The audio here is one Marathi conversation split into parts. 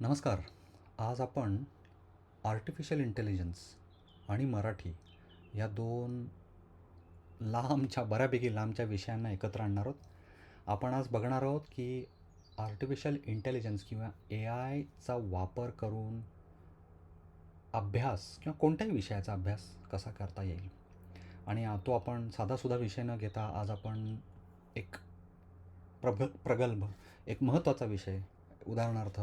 नमस्कार. आज आपण आर्टिफिशियल इंटेलिजन्स आणि मराठी या दोन लांबच्या बऱ्यापैकी लांबच्या विषयांना एकत्र आणणार आहोत. आपण आज बघणार आहोत की आर्टिफिशियल इंटेलिजन्स किंवा ए आयचा वापर करून अभ्यास किंवा कोणत्याही विषयाचा अभ्यास कसा करता येईल? आणि तो आपण साधासुद्धा विषय न घेता आज आपण एक प्रभ प्रगल्भ एक महत्त्वाचा विषय उदाहरणार्थ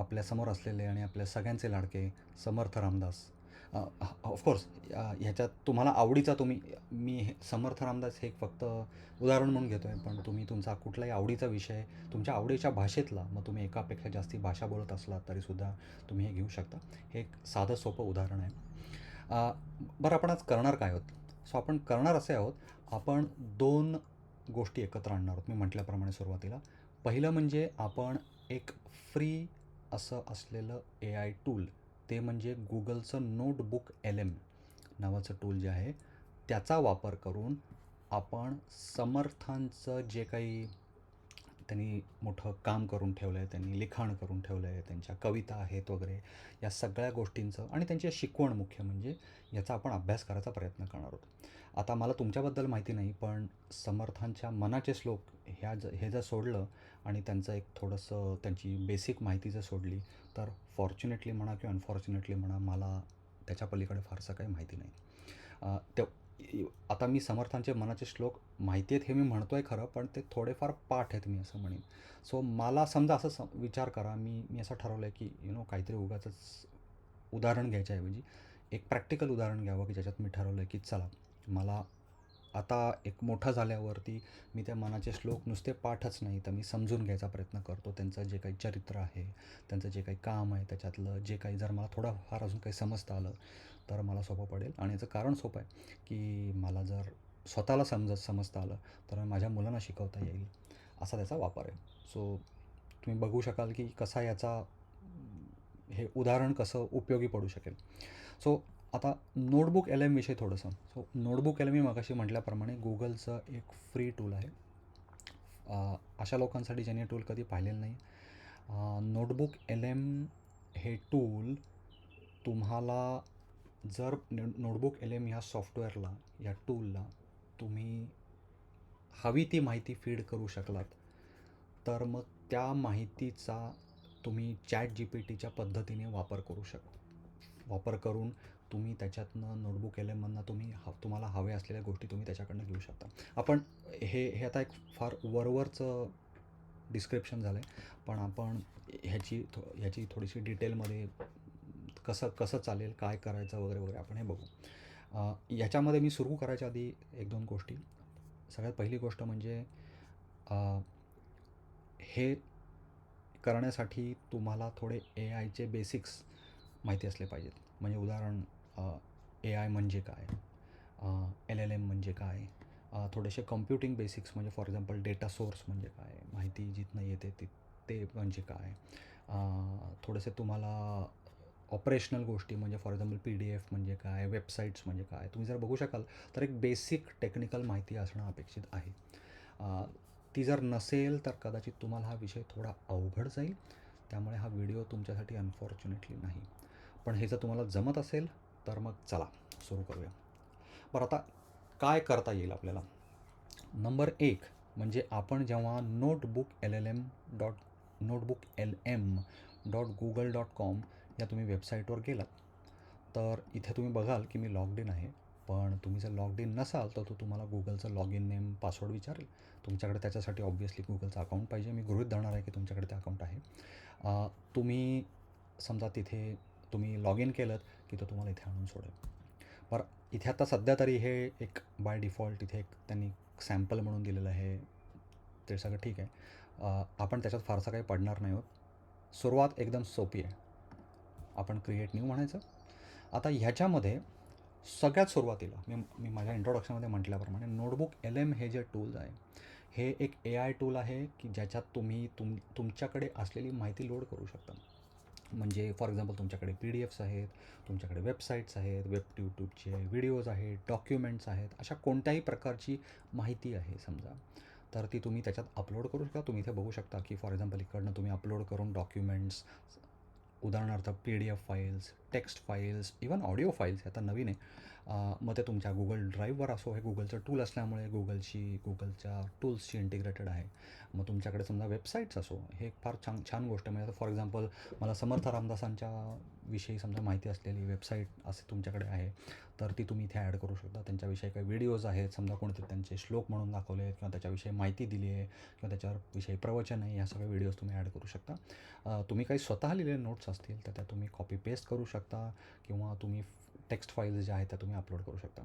आपल्यासमोर असलेले आणि आपल्या सगळ्यांचे लाडके समर्थ रामदास. ऑफकोर्स ह्याच्यात तुम्हाला आवडीचा तुम्ही मी हे समर्थ रामदास हे एक फक्त उदाहरण म्हणून घेतो आहे पण तुम्ही तुमचा कुठलाही आवडीचा विषय तुमच्या आवडीच्या भाषेतला मग तुम्ही एकापेक्षा जास्ती भाषा बोलत असलात तरीसुद्धा तुम्ही हे घेऊ शकता. हे एक साधं सोपं उदाहरण आहे. बरं आपण आज करणार काय आहोत? सो आपण करणार असे आहोत आपण दोन गोष्टी एकत्र आणणार आहोत मी म्हटल्याप्रमाणे सुरुवातीला. पहिलं म्हणजे आपण एक फ्री असं असलेलं ए आय टूल ते म्हणजे गुगलचं नोटबुक एल एम नावाचं टूल जे आहे त्याचा वापर करून आपण समर्थांचं जे काही त्यांनी मोठं काम करून ठेवलं आहे त्यांनी लिखाण करून ठेवलं आहे त्यांच्या कविता आहेत वगैरे या सगळ्या गोष्टींचं आणि त्यांची शिकवण मुख्य म्हणजे याचा आपण अभ्यास करायचा प्रयत्न करणार आहोत. आता मला तुमच्याबद्दल माहिती नाही पण समर्थांच्या मनाचे श्लोक ह्या ज हे जर सोडलं आणि त्यांचं एक थोडंसं त्यांची बेसिक माहिती जर सोडली तर फॉर्च्युनेटली म्हणा किंवा अनफॉर्च्युनेटली म्हणा मला त्याच्या पलीकडे फारसं काही माहिती नाही. ते आता मी समर्थांचे मनाचे श्लोक माहिती आहेत हे मी म्हणतो आहे खरं पण ते थोडेफार पाठ आहेत मी असं म्हणेन. सो मला समजा असं सम विचार करा मी मी असं ठरवलं आहे की यु नो काहीतरी उगाचंच उदाहरण घ्यायच्याऐवजी एक प्रॅक्टिकल उदाहरण घ्यावं की ज्याच्यात मी ठरवलं आहे की चला मला आता एक मोठा झाल्यावरती मी त्या मनाचे श्लोक नुसते पाठच नाही तर मी समजून घ्यायचा प्रयत्न करतो. त्यांचं जे काही चरित्र आहे त्यांचं जे काही काम आहे त्याच्यातलं जे काही जर मला थोडंफार अजून काही समजता आलं तर मला सोपं पडेल. आणि याचं कारण सोपं आहे की मला जर स्वतःला समजत समजता आलं तर माझ्या मुलांना शिकवता येईल असा त्याचा वापर आहे. सो तुम्ही बघू शकाल की कसा याचा हे उदाहरण कसं उपयोगी पडू शकेल. सो आता नोटबुक एल एम विषयी थोडंसं. सो नोटबुक एल एम मी मगाशी म्हटल्याप्रमाणे गुगलचं एक फ्री टूल आहे. अशा लोकांसाठी ज्यांनी टूल कधी पाहिलेलं नाही. नोटबुक एल एम हे टूल तुम्हाला जर नोटबुक एल एम ह्या सॉफ्टवेअरला या टूलला तुम्ही हवी ती माहिती फीड करू शकलात तर मग त्या माहितीचा तुम्ही चॅट जी पी टीच्या पद्धतीने वापर करू शक वापर करून तुम्ही त्याच्यातनं नोटबुक एलेमधनं तुम्ही ह तुम्हाला हवे असलेल्या गोष्टी तुम्ही त्याच्याकडनं घेऊ शकता. आपण हे हे आता एक फार वरवरचं डिस्क्रिप्शन झालं आहे पण आपण ह्याची थो ह्याची थोडीशी डिटेलमध्ये कसं कसं चालेल काय करायचं वगैरे वगैरे आपण हे बघू. ह्याच्यामध्ये याच्यामध्ये मी सुरू करायच्या आधी एक दोन गोष्टी. सगळ्यात पहिली गोष्ट म्हणजे हे करण्यासाठी तुम्हाला थोडे ए आयचे बेसिक्स माहिती असले पाहिजेत. म्हणजे उदाहरण ए आय म्हणजे काय? एल एल एम म्हणजे काय? थोडेसे कम्प्युटिंग बेसिक्स म्हणजे फॉर एक्झाम्पल डेटा सोर्स म्हणजे काय? माहिती जिथनं येते ती ते म्हणजे काय? थोडेसे तुम्हाला ऑपरेशनल गोष्टी म्हणजे for example P D F म्हणजे काय? वेबसाईट्स म्हणजे काय? तुम्ही जर बघू शकाल तर एक बेसिक टेक्निकल माहिती असणं अपेक्षित आहे. ती जर नसेल तर कदाचित तुम्हाला हा विषय थोडा अवघड जाईल. त्यामुळे हा व्हिडिओ तुमच्यासाठी अनफॉर्च्युनेटली नाही. पण हे जर तुम्हाला जमत असेल तर मग चला सुरू करूया. बरं आता काय करता येईल आपल्याला? नंबर एक म्हणजे आपण जेव्हा notebook L L M dot notebook L M dot Google dot com या तुम्ही वेबसाईटवर गेलात तर इथे तुम्ही बघाल की मी लॉग्ड इन आहे. पण तुम्ही जर लॉग्ड इन नसाल तर तो तुम्हाला गुगलचं लॉग इन नेम पासवर्ड विचारेल. तुमच्याकडे त्याच्यासाठी ऑब्व्हियसली गुगलचं अकाउंट पाहिजे. मी गृहित धरणार आहे की तुमच्याकडे ते अकाउंट आहे. तुम्ही समजा तिथे तुम्ही लॉग इन केलं की तो तुम्हाला इथे आणून सोडेल. बरं इथे आता सध्या तरी हे एक बाय डिफॉल्ट इथे एक त्यांनी सॅम्पल म्हणून दिलेलं आहे. ते सगळं ठीक आहे. आपण त्याच्यात फारसा काही पडणार नाही आहोत. सुरुवात एकदम सोपी आहे. आपण क्रिएट न्यू म्हणायचं. आता ह्याच्यामध्ये सगळ्यात सुरुवातीला मी मी माझ्या इंट्रोडक्शनमध्ये म्हटल्याप्रमाणे नोटबुक एल एम हे जे टूल आहे हे एक ए आय टूल आहे की ज्याच्यात तुम्ही तुम तुमच्याकडे असलेली माहिती लोड करू शकता. म्हणजे फॉर एक्झाम्पल तुमच्याकडे पी डी एफ्स आहेत तुमच्याकडे वेबसाईट्स आहेत वेब यूट्यूबचे व्हिडिओज आहेत डॉक्युमेंट्स आहेत अशा कोणत्याही प्रकारची माहिती आहे समजा तर ती तुम्ही त्याच्यात अपलोड करू शकता. तुम्ही इथे बघू शकता की फॉर एक्झाम्पल इकडनं तुम्ही अपलोड करून डॉक्युमेंट्स उदाहरणार्थ P D F files text files even audio files आता नवीन आहे. मग ते तुमच्या गुगल ड्राईव्हवर असो हे गुगलचं टूल असल्यामुळे गुगलची गुगलच्या टूल्सची इंटिग्रेटेड आहे. मग तुमच्याकडे समजा वेबसाईट्स असो हे एक फार छान छान गोष्ट म्हणजे आता फॉर एक्झाम्पल मला समर्थ रामदासांच्या विषयी समजा माहिती असलेली वेबसाईट असे तुमच्याकडे आहे तर ती तुम्ही इथे ॲड करू शकता. त्यांच्याविषयी काही व्हिडिओज आहेत समजा कोणते त्यांचे श्लोक म्हणून दाखवले आहेत किंवा त्याच्याविषयी माहिती दिली आहे किंवा त्याच्याविषयी प्रवचन आहे या सगळ्या व्हिडिओज तुम्ही ॲड करू शकता. तुम्ही काही स्वतः लिहिलेले नोट्स असतील तर त्या तुम्ही कॉपी पेस्ट करू शकता. किंवा तुम्ही टेक्स्ट फाईल्स ज्या आहेत त्या तुम्ही अपलोड करू शकता.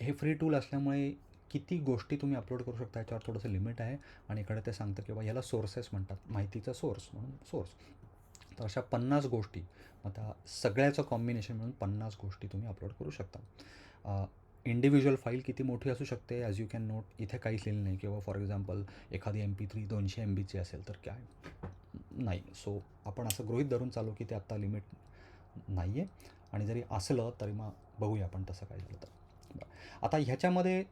हे फ्री टूल असल्यामुळे किती गोष्टी तुम्ही अपलोड करू शकता याच्यावर थोडंसं लिमिट आहे आणि इकडे ते सांगतं की याला सोर्सेस म्हणतात माहितीचा सोर्स म्हणून सोर्स तर अशा पन्नास गोष्टी मग त्या सगळ्याचं कॉम्बिनेशन म्हणून पन्नास गोष्टी तुम्ही अपलोड करू शकता. इंडिव्हिज्युअल फाईल किती मोठी असू शकते ॲज यू कॅन नोट इथे काहीच लिहिलं नाही. किंवा फॉर एक्झाम्पल एखादी एम पी थ्री दोनशे एम बीची असेल तर काय? नाही. सो आपण असं गृहीत धरून चालू की ते आत्ता लिमिट नाही आहे आणि जरी असलं तरी मग बघूया आपण तसं काय झालं तर. बरं. आता ह्याच्यामध्ये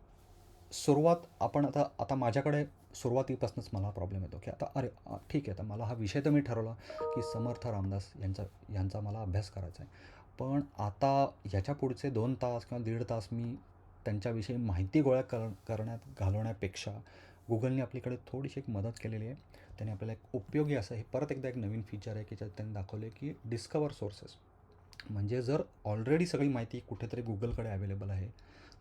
सुरुवात आपण आता आता माझ्याकडे सुरुवातीपासूनच मला प्रॉब्लेम येतो की आता अरे ठीक आहे तर मला हा विषय तर मी ठरवला की समर्थ रामदास यांचा यांचा मला अभ्यास करायचा आहे. पण आता ह्याच्या पुढचे दोन तास किंवा दीड तास मी त्यांच्याविषयी माहिती गोळा कर करण्यात घालवण्यापेक्षा गुगलने आपल्याकडे थोडीशी एक मदत केलेली आहे. त्याने आपल्याला एक उपयोगी असं हे परत एकदा एक नवीन फीचर आहे की ज्यात त्यांनी दाखवले की डिस्कवर सोर्सेस म्हणजे जर ऑलरेडी सगळी माहिती कुठेतरी गुगलकडे अवेलेबल आहे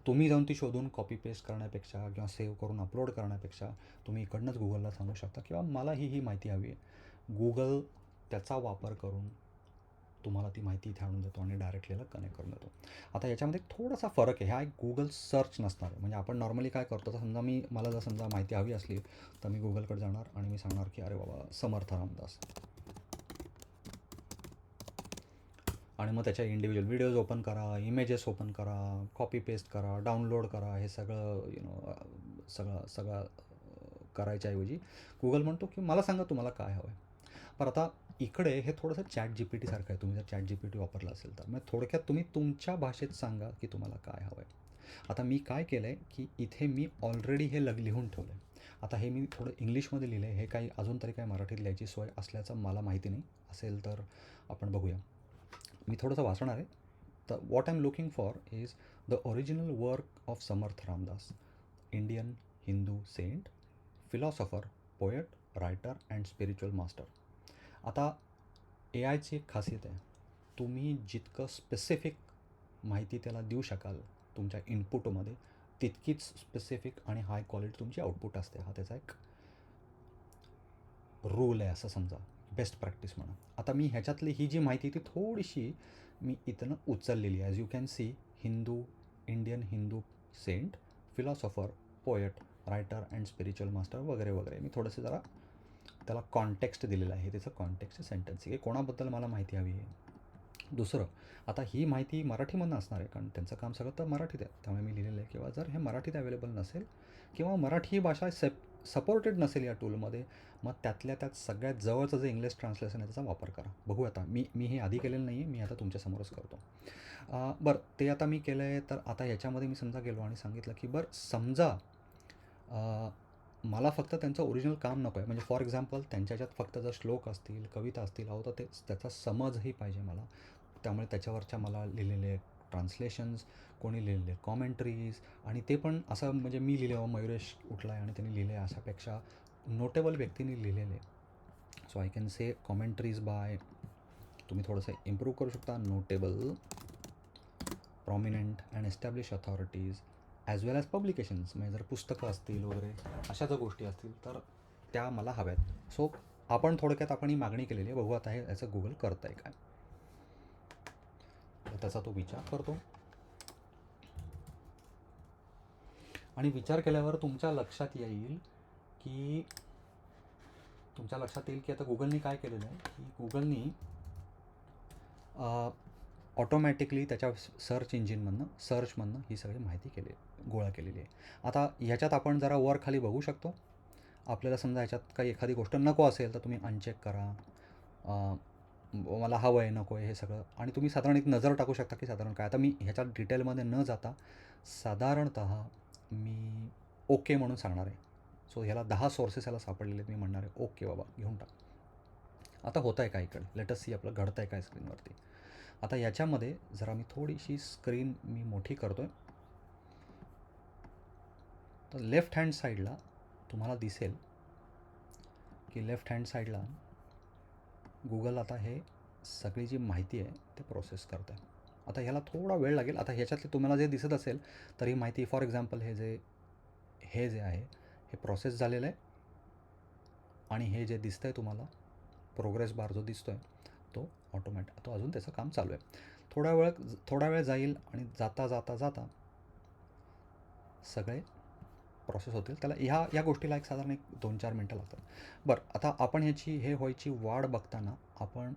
तुम्ही जाऊन ती शोधून कॉपी पेस्ट करण्यापेक्षा किंवा सेव्ह करून अपलोड करण्यापेक्षा तुम्ही इकडनंच गुगलला सांगू शकता किंवा मला ही ही माहिती हवी आहे. गुगल त्याचा वापर करून तुम्हाला ती माहिती इथे आणून देतो आणि डायरेक्टलीला कनेक्ट करून देतो. आता याच्यामध्ये थोडासा फरक आहे. हा एक गुगल सर्च नसणार आहे. म्हणजे आपण नॉर्मली काय करतो तर समजा मी मला जर समजा माहिती हवी असली तर मी गुगलकडे जाणार आणि मी सांगणार की अरे बाबा समर्थ रामदास. आणि मग त्याच्या इंडिव्हिज्युअल व्हिडिओज ओपन करा इमेजेस ओपन करा कॉपी पेस्ट करा डाउनलोड करा हे सगळं यु नो सगळं सगळं करायच्याऐवजी गुगल म्हणतो की मला सांगा तुम्हाला काय हवं आहे पण आता इकडे हे थोडंसं चॅट जी पी टीसारखं आहे. तुम्ही जर चॅट जी पी टी वापरला असेल तर. मग थोडक्यात तुम्ही तुमच्या भाषेत सांगा की तुम्हाला काय हवं आहे आता मी काय केलं आहे की इथे मी ऑलरेडी हे लग लिहून ठेवलं आहे आता हे मी थोडं इंग्लिशमध्ये लिहिलं आहे हे काही अजून तरी काही मराठीत लिहायची सोय असल्याचं मला माहिती नाही. असेल तर आपण बघूया. मी थोडंसं वाचणार आहे. तर what I am looking for is the original work of Samarth Ramdas Indian Hindu saint philosopher poet writer and spiritual master आता ए आयची एक खासियत आहे. तुम्ही जितकं स्पेसिफिक माहिती त्याला देऊ शकाल तुमच्या इनपुटमध्ये तितकीच स्पेसिफिक आणि हाय क्वालिटी तुमची आउटपुट असते. हा त्याचा एक रूल आहे असं समजा. बेस्ट प्रॅक्टिस म्हणा आता मी ह्याच्यातली ही जी माहिती ती थोडीशी मी इथनं उचललेली as you can see Hindu Indian Hindu saint philosopher poet writer and spiritual master वगैरे वगैरे. मी थोडंसं जरा त्याला कॉन्टेक्स्ट दिलेलं आहे. त्याचं कॉन्टेक्स्ट सेंटेन्स की कोणाबद्दल मला माहिती हवी आहे? दुसरं आता ही माहिती मराठीमधनं असणार आहे. कारण त्यांचं काम सगळं तर मराठीत आहे. त्यामुळे मी लिहिलेलं आहे. किंवा जर हे मराठीत अवेलेबल नसेल किंवा मराठी ही भाषा सेप सपोर्टेड नसेल या टूलमध्ये मग त्यातल्या त्यात सगळ्यात जवळचं जे इंग्लिश ट्रान्सलेशन आहे त्याचा वापर करा. बघू आता मी मी हे आधी केलेलं नाही आहे मी आता तुमच्यासमोरच करतो. बरं ते आता मी केलं आहे तर आता याच्यामध्ये मी समजा गेलो आणि सांगितलं की बरं समजा मला फक्त त्यांचं ओरिजिनल काम नको आहे. म्हणजे फॉर एक्झाम्पल त्यांच्याच्यात फक्त जर श्लोक असतील कविता असतील अहो तर ते त्याचा समजही पाहिजे मला. त्यामुळे त्याच्यावरच्या मला लिहिलेले ट्रान्सलेशन्स कोणी लिहिलेले कॉमेंट्रीज आणि ते पण असं म्हणजे मी लिहिलं हो, मयुरेश उठला आहे आणि त्यांनी लिहिले आहे अशापेक्षा नोटेबल व्यक्तींनी लिहिलेले. So I can say commentaries by तुम्ही थोडंसं इम्प्रूव्ह करू शकता. Notable prominent and establish authorities as well as publications म्हणजे जर पुस्तकं असतील वगैरे अशा जर गोष्टी असतील तर त्या मला हव्यात. सो आपण थोडक्यात आपण ही मागणी केलेली आहे. बघू आता हे याचं गुगल करत आहे काय. त्याचा तो विचार करतो. आणि विचार केल्यावर तुमच्या लक्षात येईल की तुमच्या लक्षात येईल की आता गुगलनी काय केलेलं आहे? की गुगलनी ऑटोमॅटिकली त्याच्या सर्च इंजिनमधनं सर्चमधनं ही सगळी माहिती केली गोळा केलेली आहे. आता ह्याच्यात आपण जरा वर खाली बघू शकतो. आपल्याला समजा ह्याच्यात काही एखादी गोष्ट नको असेल तर तुम्ही अनचेक करा. मला हवं आहे नको आहे हे सगळं. आणि तुम्ही साधारण एक नजर टाकू शकता की साधारण काय. आता मी ह्याच्या डिटेलमध्ये न जाता साधारणत मी ओके म्हणून सांगणार आहे. सो ह्याला दहा सोर्सेस ह्याला सापडलेले मी म्हणणार आहे ओके बाबा घेऊन टाक. आता होत आहे काय इकडे लेटस सी आपलं घडतं आहे काय स्क्रीनवरती आता याच्यामध्ये जरा मी थोडीशी स्क्रीन मी मोठी करतो आहे तर लेफ्ट हँड साईडला तुम्हाला दिसेल की लेफ्ट हँड साईडला गुगल आता हे सगळी जी माहिती आहे ते प्रोसेस करतं आहे आता ह्याला थोडा वेळ लागेल. आता ह्याच्यातले तुम्हाला जे दिसत असेल तर ही माहिती फॉर एक्झाम्पल हे जे हे जे आहे हे प्रोसेस झालेलं आहे. आणि हे जे दिसतं आहे तुम्हाला प्रोग्रेस बार जो दिसतो आहे तो ऑटोमॅट तो अजून त्याचं काम चालू आहे. थोडा वेळ थोडा वेळ जाईल आणि जाता जाता जाता सगळे प्रोसेस होतील त्याला ह्या या गोष्टीला एक साधारण एक दोन चार मिनटं लागतात. बरं आता आपण ह्याची हे व्हायची वाढ बघताना आपण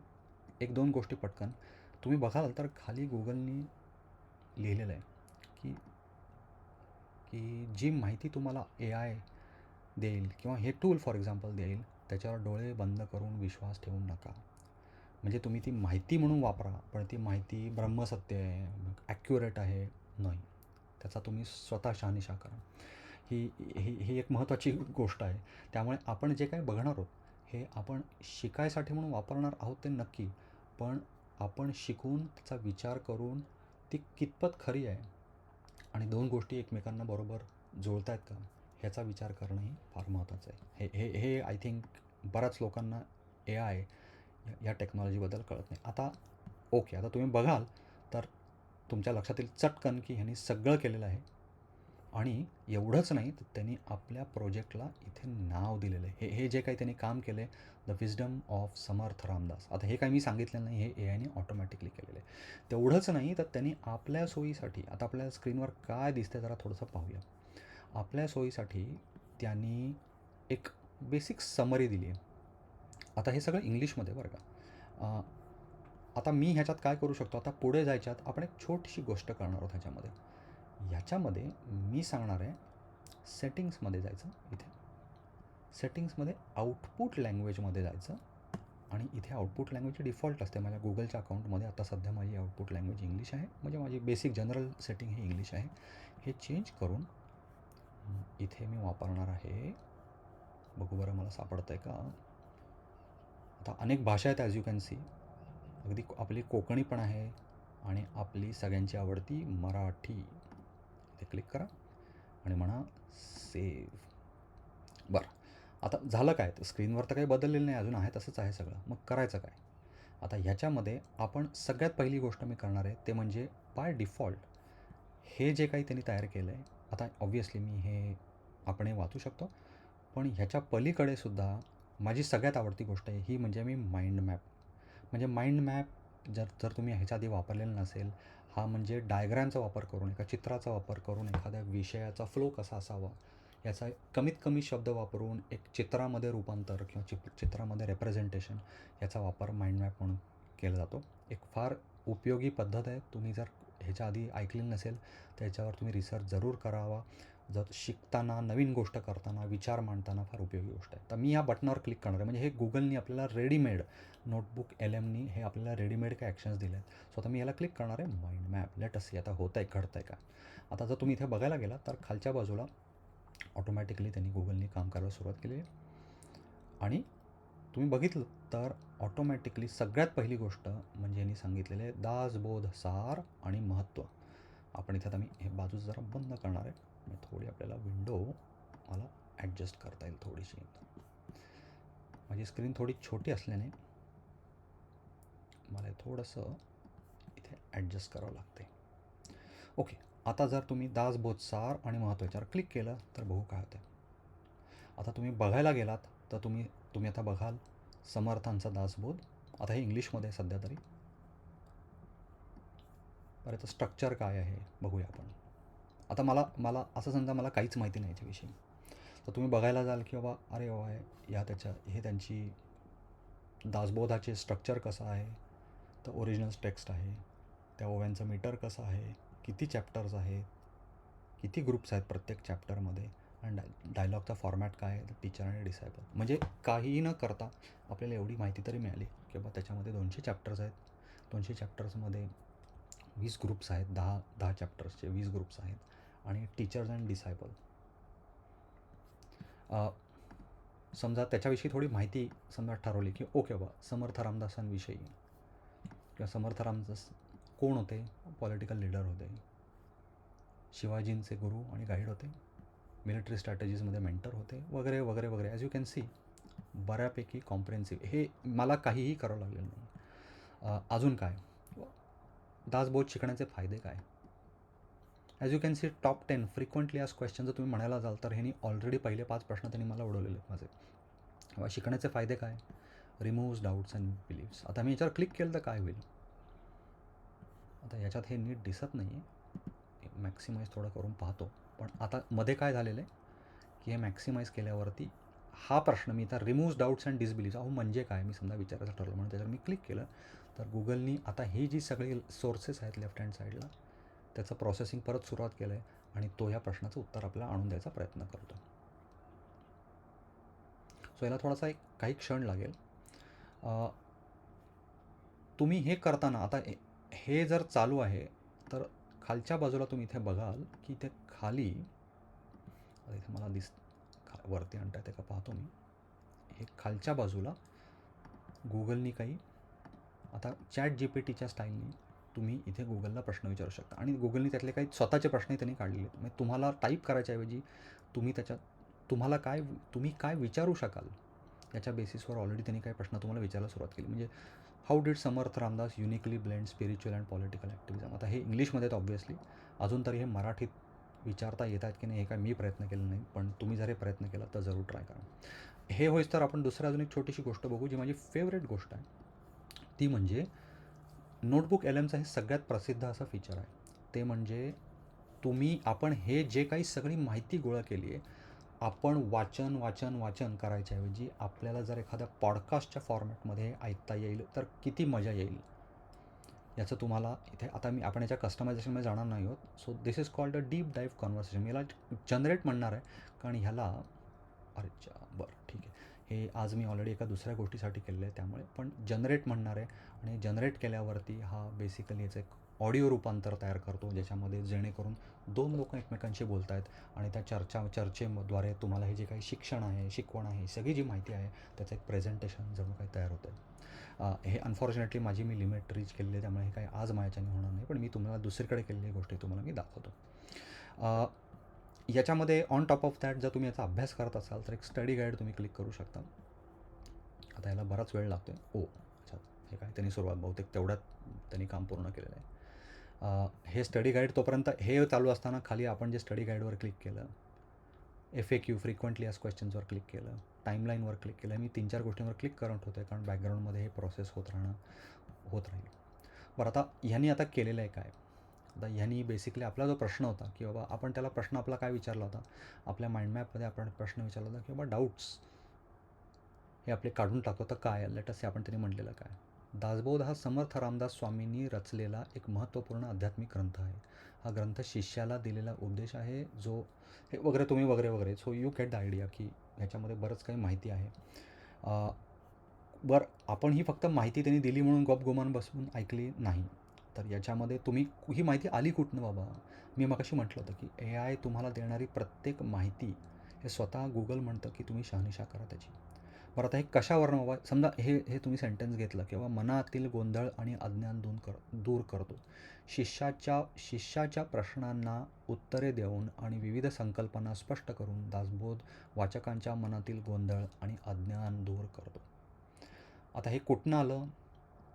एक दोन गोष्टी पटकन. तुम्ही बघाल तर खाली गुगलनी लिहिलेलं आहे की की जी माहिती तुम्हाला ए आय देईल किंवा हे टूल फॉर एक्झाम्पल देईल त्याच्यावर डोळे बंद करून विश्वास ठेवू नका. म्हणजे तुम्ही ती माहिती म्हणून वापरा पण ती माहिती ब्रह्मसत्य आहे ॲक्युरेट आहे नाही. त्याचा तुम्ही स्वतः शहानिशा करा. ही ही ही एक महत्त्वाची गोष्ट आहे. त्यामुळे आपण जे काय बघणार आहोत हे आपण शिकायसाठी म्हणून वापरणार आहोत ते नक्की पण आपण शिकून त्याचा विचार करून ती कितपत खरी आहे आणि दोन गोष्टी एकमेकांना बरोबर जुळत आहेत का ह्याचा विचार करणंही फार महत्त्वाचं आहे. हे हे हे आय थिंक बऱ्याच लोकांना ए आय या टेक्नॉलॉजीबद्दल कळत नाही. आता ओके आता तुम्ही बघाल तर तुमच्या लक्षात येईल चटकन की ह्यांनी सगळं केलेलं आहे. आणि एवढंच नाही तर त्यांनी आपल्या प्रोजेक्टला इथे नाव दिलेलं आहे. हे हे जे काही त्यांनी काम केलं आहे the wisdom of Samarth Ramdas आता हे काही मी सांगितलेलं नाही हे ए आयने ऑटोमॅटिकली केलेलं आहे. तेवढंच नाही तर त्यांनी आपल्या सोयीसाठी आता आपल्या स्क्रीनवर काय दिसतं जरा थोडंसं पाहूया. आपल्या सोयीसाठी त्यांनी एक बेसिक समरी दिली आहे आता हे सगळं इंग्लिशमध्ये बरं का. आता मी ह्याच्यात काय करू शकतो? आता पुढे जायच्यात आपण एक छोटीशी गोष्ट करणार आहोत ह्याच्यामध्ये. ह्याच्यामध्ये मी सांगणार आहे सेटिंग्समध्ये जायचं इथे. सेटिंग्समध्ये आउटपुट लँग्वेजमध्ये जायचं आणि इथे आउटपुट लँग्वेज डिफॉल्ट असते. माझ्या गुगलच्या अकाउंटमध्ये आता सध्या माझी आउटपुट लँग्वेज इंग्लिश आहे. म्हणजे माझी बेसिक जनरल सेटिंग ही इंग्लिश आहे. हे चेंज करून इथे मी वापरणार आहे. बघू बरं मला सापडतं आहे का? आता अनेक भाषा आहेत ॲज यू कॅन सी अगदी आपली कोकणी पण आहे आणि आपली सगळ्यांची आवडती मराठी. इथे क्लिक करा आणि म्हणा सेव्ह बरं. आता झालं काय? तर स्क्रीनवर तर काही बदललेलं नाही अजून आहे तसंच आहे सगळं. मग करायचं काय? आता ह्याच्यामध्ये आपण सगळ्यात पहिली गोष्ट मी करणार आहे ते म्हणजे बाय डिफॉल्ट हे जे काही त्यांनी तयार केलं आहे आता ऑब्वियसली मी हे आपणही वाचू शकतो. पण ह्याच्या पलीकडे सुद्धा माझी सगळ्यात आवडती गोष्ट आहे ही म्हणजे मी माइंड मॅप म्हणजे माइंड मॅप जर जर तुम्ही ह्याच्या आधी वापरलेलं नसेल हा म्हणजे डायग्रॅमचा वापर करून एका चित्राचा वापर करून एखाद्या विषयाचा फ्लो कसा असावा याचा कमीत कमी शब्द वापरून एक चित्रामध्ये रूपांतर किंवा चिप चित्रामध्ये रेप्रेझेंटेशन याचा वापर माइंड मॅप म्हणून केला जातो. एक फार उपयोगी पद्धत आहे. तुम्ही जर ह्याच्या आधी ऐकली नसेल तर याच्यावर तुम्ही रिसर्च जरूर करावा. जर शिकताना नवीन गोष्ट करताना विचार मांडताना फार उपयोगी गोष्ट आहे. तर मी या बटनावर क्लिक करणार आहे. म्हणजे हे गुगलनी आपल्याला रेडीमेड नोटबुक एल एमनी हे आपल्याला रेडीमेड काय ॲक्शन्स दिले आहेत सो आता मी याला क्लिक करणार आहे. माइंड मॅप लेटस आता होत आहे घडत आहे का आता जर तुम्ही इथे बघायला गेला तर खालच्या बाजूला ऑटोमॅटिकली त्यांनी गुगलनी काम करायला सुरुवात केली आहे. आणि तुम्ही बघितलं तर ऑटोमॅटिकली सगळ्यात पहिली गोष्ट म्हणजे यांनी सांगितलेले दासबोध सार आणि महत्त्व आपण इथे आता मी हे बाजू जरा बंद करणार आहे. आणि थोडी आपल्याला विंडो मला ॲडजस्ट करता येईल थोडीशी. माझी स्क्रीन थोडी छोटी असल्याने मला थोडंसं इथे ॲडजस्ट करावं लागते ओके आता जर तुम्ही दासबोधसार आणि महत्त्वाच्यावर क्लिक केलं तर बघू काय होतं आता तुम्ही बघायला गेलात तर तुम्ही तुम्ही आता बघाल समर्थांचा दासबोध आता हे इंग्लिशमध्ये आहे सध्या तरी. बरं तर स्ट्रक्चर काय आहे? बघूया आपण. आता मला मला असं समजा मला काहीच माहिती नाही याच्याविषयी. तर तुम्ही बघायला जाल की बाबा अरे बाबा या त्याच्या हे त्यांची दासबोधाचे स्ट्रक्चर कसं आहे? तर ओरिजिनल टेक्स्ट आहे. त्या ओव्यांचं मीटर कसं आहे? किती चॅप्टर्स आहेत? किती ग्रुप्स आहेत प्रत्येक चॅप्टरमध्ये आणि डाय डायलॉगचा फॉर्मॅट काय आहे? टीचर आणि डिसायबल म्हणजे काहीही न करता आपल्याला एवढी माहिती तरी मिळाली की बाबा त्याच्यामध्ये दोनशे चॅप्टर्स आहेत. दोनशे चॅप्टर्समध्ये वीस ग्रुप्स आहेत. दहा दहा चॅप्टर्सचे वीस ग्रुप्स आहेत. आणि टीचर्स अँड डिसायबल समजा त्याच्याविषयी थोडी माहिती समजा ठरवली की ओके बाबा समर्थ रामदासांविषयी. किंवा समर्थ रामदास कोण होते? पॉलिटिकल लीडर होते. शिवाजींचे गुरु आणि गाईड होते. मिलिटरी स्ट्रॅटेजीजमध्ये मेंटर होते. वगैरे वगैरे वगैरे. ॲज यू कॅन सी बऱ्यापैकी कॉम्प्रेन्सिव्ह हे मला काहीही करावं लागलेलं नाही. अजून काय? दासबोध शिकण्याचे फायदे काय? As you can see top ten frequently आज क्वेश्चन जर तुम्ही म्हणायला जाल तर ह्यांनी ऑलरेडी पहिले पाच प्रश्न त्यांनी मला उडवलेले माझे. शिकण्याचे फायदे काय? रिमूव्ज डाऊट्स अँड बिलीव्स आता मी याच्यावर क्लिक केलं तर काय होईल? आता याच्यात हे नीट दिसत नाही आहे मॅक्सिमाईज थोडं करून पाहतो. पण आता मध्ये काय झालेलं आहे? की हे मॅक्सिमाईज केल्यावरती हा प्रश्न मी आता रिमूव्ज डाऊट्स अँड डिसबिलीव्स अहो म्हणजे काय? मी समजा विचारायचं ठरलं म्हणून त्याच्यावर मी क्लिक केलं तर गुगलनी आता ही जी सगळी सोर्सेस आहेत लेफ्ट हँड साईडला त्याचं प्रोसेसिंग परत सुरुवात केलं आहे आणि तो या प्रश्नाचं उत्तर आपल्याला आणून द्यायचा प्रयत्न करतो. सो याला थोडासा एक काही क्षण लागेल. तुम्ही हे करताना आता हे- जर चालू आहे तर खालच्या बाजूला तुम्ही इथे बघाल की ते खाली इथे मला दिस खा वरती आणता येते का पाहतो मी. हे खालच्या बाजूला गुगलनी काही आता चॅट जी पी टीच्या स्टाईलनी तुम्ही इथे गुगलला प्रश्न विचारू शकता. आणि गुगलने त्यातले काही स्वतःचे प्रश्नही त्यांनी काढलेले आहेत. म्हणजे तुम्हाला टाईप करायच्याऐवजी तुम्ही त्याच्यात तुम्हाला काय तुम्ही काय विचारू शकाल याच्या बेसिसवर ऑलरेडी त्यांनी काही प्रश्न तुम्हाला विचारायला सुरुवात केली. म्हणजे how did Samarth Ramdas uniquely blend spiritual and political activism आता हे इंग्लिशमध्ये तर ऑब्व्हियसली अजून तरी हे मराठीत विचारता येत आहेत की नाही हे काय मी प्रयत्न केला नाही पण तुम्ही जर हे प्रयत्न केला तर जरूर ट्राय करा. हे होईस तर आपण दुसरं अजून एक छोटीशी गोष्ट बघू जी माझी फेवरेट गोष्ट आहे. ती म्हणजे नोटबुक एल एमचं हे सगळ्यात प्रसिद्ध असं फीचर आहे. ते म्हणजे तुम्ही आपण हे जे काही सगळी माहिती गोळा केली आहे आपण वाचन वाचन वाचन करायच्याऐवजी आपल्याला जर एखाद्या पॉडकास्टच्या फॉर्मॅटमध्ये ऐकता येईल तर किती मजा येईल? याचं तुम्हाला इथे आता मी आपण याच्या कस्टमायझेशनमध्ये जाणार नाही आहोत. So this is called a deep dive conversation याला जनरेट म्हणणार आहे. कारण ह्याला अरे बरं ठीक आहे. हे आज मी ऑलरेडी एका दुसऱ्या गोष्टीसाठी केलेलं आहे त्यामुळे. पण जनरेट म्हणणार आहे आणि जनरेट केल्यावरती हा बेसिकली याचं एक ऑडिओ रूपांतर तयार करतो ज्याच्यामध्ये जेणेकरून दोन लोक एकमेकांशी बोलत आहेत आणि त्या चर्चा चर्चेद्वारे तुम्हाला हे जे काही शिक्षण आहे शिकवण आहे सगळी जी माहिती आहे त्याचं एक प्रेझेंटेशन जणू काही तयार होतं आहे हे अनफॉर्च्युनेटली माझी मी लिमिट रीच केलेली आहे त्यामुळे हे काही आज माझ्याच्याने होणार नाही पण मी तुम्हाला दुसरीकडे केलेली गोष्टी तुम्हाला मी दाखवतो. याच्यामध्ये ऑन टॉप ऑफ दॅट जर तुम्ही याचा अभ्यास करत असाल तर एक स्टडी गाईड तुम्ही क्लिक करू शकता. आता याला बराच वेळ लागतो आहे ओ अच्छा हे काय? त्यांनी सुरुवात बहुतेक तेवढ्यात त्यांनी काम पूर्ण केलेलं आहे. हे स्टडी गाईड तोपर्यंत हे चालू असताना खाली आपण जे स्टडी गाईडवर क्लिक केलं एफ ए क्यू फ्रिक्वेंटली आज क्वेश्चन्सवर क्लिक केलं टाईमलाईनवर क्लिक केलं मी तीन चार गोष्टींवर क्लिक करत होते कारण बॅकग्राऊंडमध्ये हे प्रोसेस होत राहणं होत राहील. बरं आता ह्यांनी आता केलेलं आहे काय? आता ह्यांनी बेसिकली आपला जो प्रश्न होता की बाबा आपण त्याला प्रश्न आपला काय विचारला होता? आपल्या माइंडमॅपमध्ये आपण प्रश्न विचारला होता की बाबा डाऊट्स हे आपले काढून टाकतो तर काय? लेटस हे आपण त्यांनी म्हटलेलं काय? दासबोध हा समर्थ रामदास स्वामींनी रचलेला एक महत्त्वपूर्ण आध्यात्मिक ग्रंथ आहे. हा ग्रंथ शिष्याला दिलेला उपदेश आहे जो हे वगैरे तुम्ही वगैरे वगैरे so you get the idea की ह्याच्यामध्ये बरंच काही माहिती आहे. बरं आपण ही फक्त माहिती त्यांनी दिली म्हणून गपगुमान बसून ऐकली नाही. तर याच्यामध्ये तुम्ही ही माहिती आली कुठनं बाबा? मी मग अशी म्हटलं होतं की ए आय तुम्हाला देणारी प्रत्येक माहिती हे स्वतः गुगल म्हणतं की तुम्ही शहानिशा करा त्याची. बरं आता हे कशावरनं बाबा? समजा हे हे तुम्ही सेंटेन्स घेतलं किंवा मनातील गोंधळ आणि अज्ञान दूर कर दूर करतो. शिष्याच्या शिष्याच्या प्रश्नांना उत्तरे देऊन आणि विविध संकल्पना स्पष्ट करून दासबोध वाचकांच्या मनातील गोंधळ आणि अज्ञान दूर करतो. आता हे कुठनं आलं?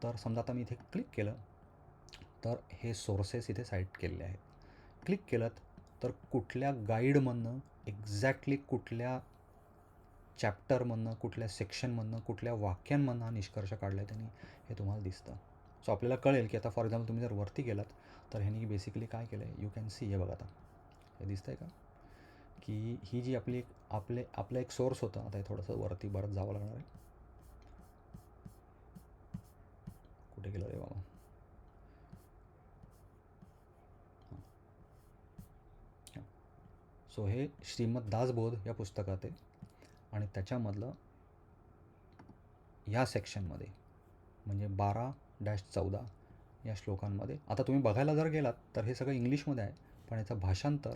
तर समजा आता मी इथे क्लिक केलं. तर हे सोर्सेस इथे साईट केलेले आहेत. क्लिक केलं तर कुठल्या गाईडमधनं एक्झॅक्टली कुठल्या चॅप्टरमधनं कुठल्या सेक्शनमधनं कुठल्या वाक्यांमधनं हा निष्कर्ष काढला आहे त्यांनी हे तुम्हाला दिसतं. सो आपल्याला कळेल की आता फॉर एक्झाम्पल तुम्ही जर वरती गेलात तर ह्यांनी बेसिकली काय केलं आहे यू कॅन सी हे बघा आता. हे दिसतं आहे का? की ही जी आपली एक आपले आपलं एक सोर्स होतं आता हे थोडंसं वरती बरंच जावं लागणार आहे. कुठे गेलं रे बाबा? सो हे श्रीमद दासबोध या पुस्तकात आहे. आणि त्याच्यामधलं या सेक्शनमध्ये म्हणजे बारा डॅश चौदा या श्लोकांमध्ये आता तुम्ही बघायला जर गेलात तर हे सगळं इंग्लिशमध्ये आहे पण याचं भाषांतर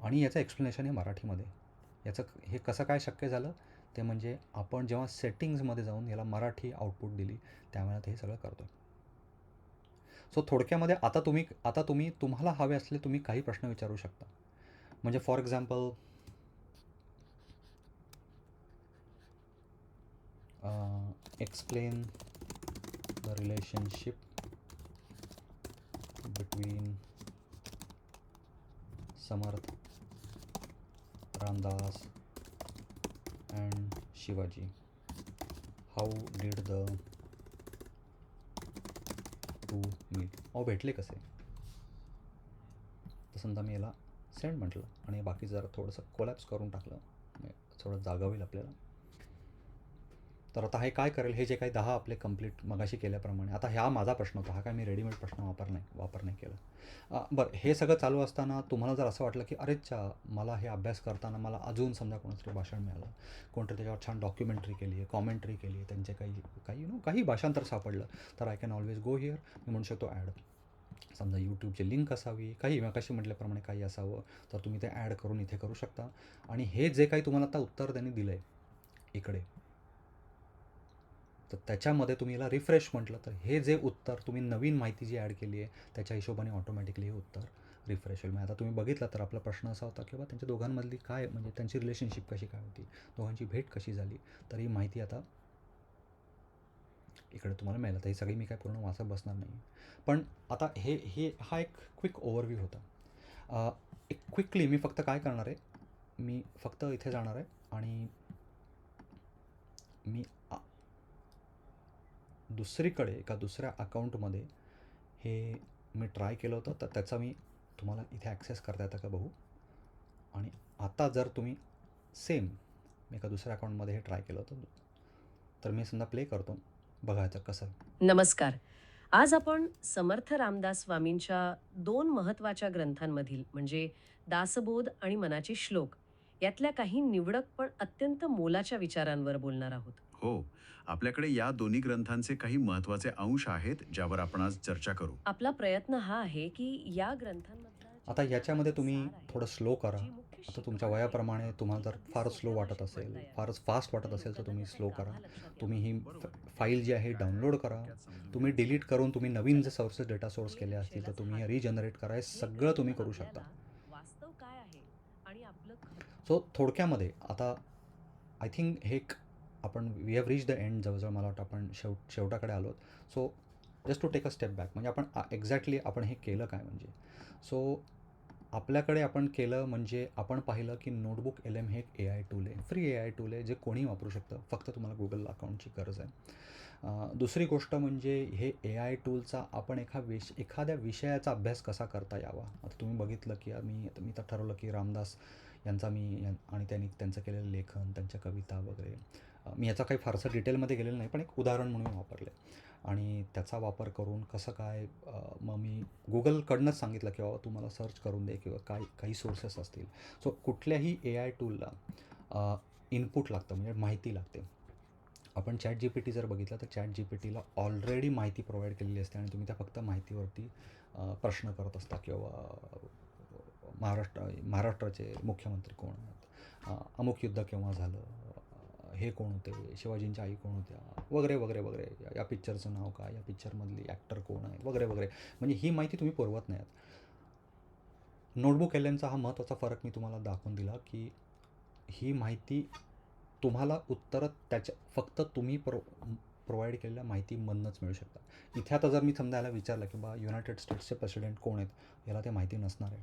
आणि याचं एक्सप्लेनेशन हे मराठीमध्ये. याचं हे कसं काय शक्य झालं? ते म्हणजे आपण जेव्हा सेटिंग्जमध्ये जाऊन याला मराठी आउटपुट दिली त्यावेळेला ते हे सगळं करतो सो थोडक्यामध्ये आता तुम्ही आता तुम्ही तुम्हाला हवे असले तुम्ही काही प्रश्न विचारू शकता. म्हणजे for example explain the relationship between Samarth Ramdas and Shivaji. How did the two meet अहो भेटले कसे? तर समजा मी याला सेंड म्हटलं आणि बाकी जरा थोडंसं कोलॅप्स करून टाकलं. म्हणजे थोडं जागा होईल आपल्याला. तर आता हे काय करेल? हे जे काही दहा आपले कंप्लीट मगाशी केल्याप्रमाणे आता हा माझा प्रश्न होता. हा काय मी रेडीमेड प्रश्न वापर नाही वापर नाही केला. बरं हे सगळं चालू असताना तुम्हाला जर असं वाटलं की अरे चा मला हे अभ्यास करताना मला अजून समजा कोणाचं भाषण मिळालं कोणतरी त्याच्यावर छान डॉक्युमेंटरी केली आहे कॉमेंट्री केली आहे त्यांचे काही काही यू नो काही भाषांतर सापडलं तर I can always go here मी म्हणू शकतो ॲड समजा यूट्यूबची लिंक असावी काही कशी म्हटल्याप्रमाणे काही असावं तर तुम्ही ते ॲड करून इथे करू शकता. आणि हे जे काही तुम्हाला आता उत्तर त्यांनी दिलं आहे इकडे तर त्याच्यामध्ये तुम्ही याला रिफ्रेश म्हटलं तर हे जे उत्तर तुम्ही नवीन माहिती जी ॲड केली आहे त्याच्या हिशोबाने ऑटोमॅटिकली हे उत्तर रिफ्रेश होईल. म्हणजे आता तुम्ही बघितलं तर आपला प्रश्न असा होता की बा त्यांच्या दोघांमधली काय म्हणजे त्यांची रिलेशनशिप कशी काय होती दोघांची भेट कशी झाली तर ही माहिती आता इकडे तुम्हाला मिळेल. आता ही सगळी मी काय पूर्ण वाचत बसणार नाही पण आता हे हे हा एक क्विक ओव्हरव्ह्यू होता. एक क्विकली मी फक्त काय करणार आहे मी फक्त इथे जाणार आहे आणि मी दुसरीकडे एका दुसऱ्या अकाउंटमध्ये हे मी ट्राय केलं होतं तर त्याचा मी तुम्हाला इथे ॲक्सेस करता येतं का बघू? आणि आता जर तुम्ही सेम मी एका दुसऱ्या अकाउंटमध्ये हे ट्राय केलं होतं तर मी समजा प्ले करतो. बघायचं कसं. नमस्कार. आज आपण समर्थ रामदास स्वामींच्या दोन महत्त्वाच्या ग्रंथांमधील म्हणजे दासबोध आणि मनाचे श्लोक यातल्या काही निवडक पण अत्यंत मोलाच्या विचारांवर बोलणार आहोत. हो आपल्याकडे या दोन्ही ग्रंथांचे काही महत्त्वाचे अंश आहेत ज्यावर आपण आज चर्चा करू. आपला प्रयत्न हा आहे की या ग्रंथांमधला आता याच्यामध्ये तुम्ही थोडं स्लो करा. आता तुमच्या वयाप्रमाणे तुम्हाला जर फार स्लो वाटत असेल फारच फास्ट वाटत असेल तर तुम्ही स्लो करा. तुम्ही ही फाईल जी आहे डाउनलोड करा. तुम्ही डिलीट करून तुम्ही नवीन जे सोर्सेस डेटा सोर्स केले असतील तर तुम्ही रिजनरेट करा. हे सगळं तुम्ही करू शकता. सो थोडक्यामध्ये आता आय थिंक हे एक आपण we have reach the end जवळजवळ मला वाटतं आपण शेव शेवटाकडे आलो so just to take a step back म्हणजे आपण एक्झॅक्टली आपण हे केलं काय म्हणजे? सो आपल्याकडे आपण केलं म्हणजे आपण पाहिलं की नोटबुक एल एम हे एक ए आय टूल आहे. फ्री ए आय टूल आहे जे कोणी वापरू शकतं. फक्त तुम्हाला गुगल अकाउंटची गरज आहे. दुसरी गोष्ट म्हणजे हे ए आय टूलचा आपण एखा विष एखाद्या विषयाचा अभ्यास कसा करता यावा? आता तुम्ही बघितलं की मी मी तर ठरवलं की रामदास यांचा मी आणि त्यांनी त्यांचं केलेलं लेखन त्यांच्या कविता वगैरे. मी याचा काही फारसं डिटेलमध्ये गेलेलं नाही पण एक उदाहरण म्हणून वापरले आणि त्याचा वापर करून कसं काय मग मी गुगलकडनंच सांगितलं की बाबा तुम्हाला सर्च करून दे किंवा काय काही सोर्सेस असतील. सो कुठल्याही ए आय टूलला इनपुट लागतं म्हणजे माहिती लागते. आपण चॅट जी पी टी जर बघितलं तर चॅट जी पी टीला ऑलरेडी माहिती प्रोव्हाइड केलेली असते आणि तुम्ही त्या फक्त माहितीवरती प्रश्न करत असता किंवा महाराष्ट्र महाराष्ट्राचे मुख्यमंत्री कोण आहेत? अमुक युद्ध केव्हा झालं? हे कोण होते? शिवाजींची आई कोण होत्या? वगैरे वगैरे वगैरे. या- पिक्चरचं नाव काय? या पिक्चरमधली ॲक्टर कोण आहे? वगैरे वगैरे. म्हणजे ही माहिती तुम्ही पुरवत नाही आहात नोटबुक एल एमचा हा महत्त्वाचा फरक मी तुम्हाला दाखवून दिला की ही माहिती तुम्हाला उत्तरं त्याच्या फक्त तुम्ही प्रो प्रोव्हाइड केलेल्या माहितीमधनंच मिळू शकता इथे आता जर मी समजा याला विचारलं की बा युनायटेड स्टेट्सचे प्रेसिडेंट कोण आहेत? याला ते माहिती नसणार आहे.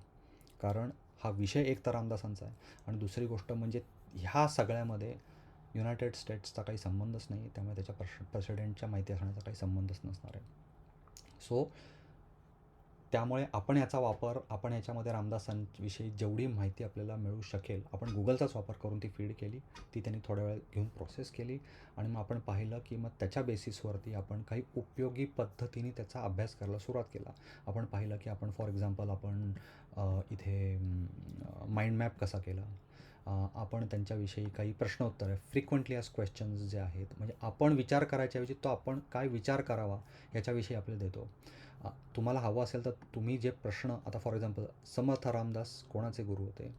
कारण हा विषय एक तर रामदासांचा आहे. आणि दुसरी गोष्ट म्हणजे ह्या सगळ्यामध्ये युनायटेड स्टेट्सचा काही संबंधच नाही त्यामुळे त्याच्या प्रश प्रेसिडेंटच्या माहिती असण्याचा काही संबंधच नसणार आहे. सो त्यामुळे आपण याचा वापर आपण याच्यामध्ये रामदासांविषयी जेवढी माहिती आपल्याला मिळू शकेल आपण गुगलचाच वापर करून ती फीड केली ती त्यांनी थोड्या वेळ घेऊन प्रोसेस केली आणि मग आपण पाहिलं की मग त्याच्या बेसिसवरती आपण काही उपयोगी पद्धतीने त्याचा अभ्यास करायला सुरुवात केला. आपण पाहिलं की आपण फॉर एक्झाम्पल आपण इथे माइंड मॅप कसा केला आपण त्यांच्याविषयी काही प्रश्नोत्तर फ्रिक्वेंटली आज क्वेश्चन्स जे आहेत म्हणजे आपण विचार करायच्याऐवजी तो आपण काय विचार करावा याच्याविषयी आपल्याला देतो. तुम्हाला हवं असेल तर तुम्ही जे प्रश्न आता फॉर एक्झाम्पल समर्थ रामदास कोणाचे गुरु होते?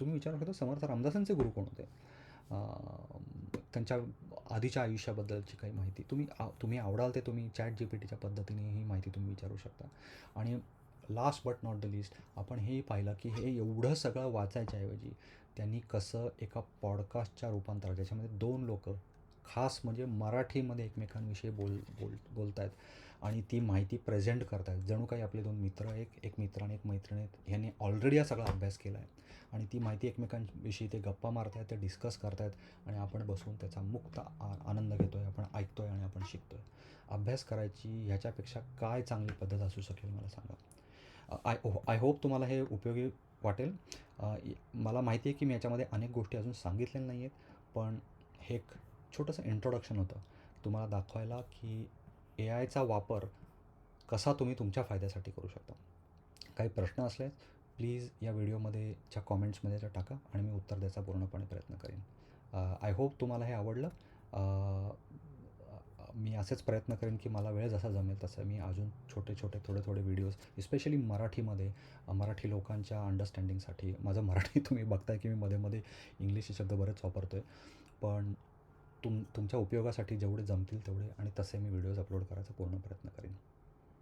तुम्ही विचारू शकता समर्थ रामदासांचे गुरु कोण होते? त्यांच्या आधीच्या आयुष्याबद्दलची काही माहिती तुम्ही आ- तुम्ही आवडाल ते तुम्ही चॅट जी पी टीच्या पद्धतीने ही माहिती तुम्ही विचारू शकता. आणि last but not the least आपण हेही पाहिलं की हे एवढं सगळं वाचायच्याऐवजी त्यांनी कसं एका पॉडकास्टच्या रूपांतर ज्याच्यामध्ये दोन लोक खास म्हणजे मराठीमध्ये एकमेकांविषयी बोल बोल बोलत आहेत आणि ती माहिती प्रेझेंट करतायत. जणू काही आपले दोन मित्र एक एक मित्र आणि एक मैत्रीण आहेत ह्यांनी ऑलरेडी हा सगळा अभ्यास केला आहे आणि ती माहिती एकमेकांविषयी ते गप्पा मारतायत ते डिस्कस करतायत आणि आपण बसून त्याचा मुक्त आ आनंद घेतो आहे आपण ऐकतो आहे आणि आपण शिकतो आहे अभ्यास करायची ह्याच्यापेक्षा काय चांगली पद्धत असू शकेल मला सांगा. आय आय होप तुम्हाला हे उपयोगी वाटेल. मला माहिती आहे की मी याच्यामध्ये अनेक गोष्टी अजून सांगितलेल्या नाही आहेत पण हे एक छोटंसं इंट्रोडक्शन होतं. तुम्हाला दाखवायला की ए आयचा वापर कसा तुम्ही तुमच्या फायद्यासाठी करू शकता. काही प्रश्न असले प्लीज या व्हिडिओमध्ये च्या कॉमेंट्समध्ये त्या टाका आणि मी उत्तर द्यायचा पूर्णपणे प्रयत्न करेन. आय होप तुम्हाला हे आवडलं. मी असेच प्रयत्न करेन की मला वेळ जसा जमेल तसं मी अजून छोटे छोटे थोडे थोडे व्हिडिओज स्पेशली मराठीमध्ये मराठी लोकांच्या अंडरस्टँडिंगसाठी माझं मराठी तुम्ही बघताय की मी मध्ये मध्ये इंग्लिशचे शब्द बरेच वापरतो आहे पण तुम तुमच्या उपयोगासाठी जेवढे जमतील तेवढे आणि तसे मी व्हिडिओज अपलोड करायचा पूर्ण प्रयत्न करेन.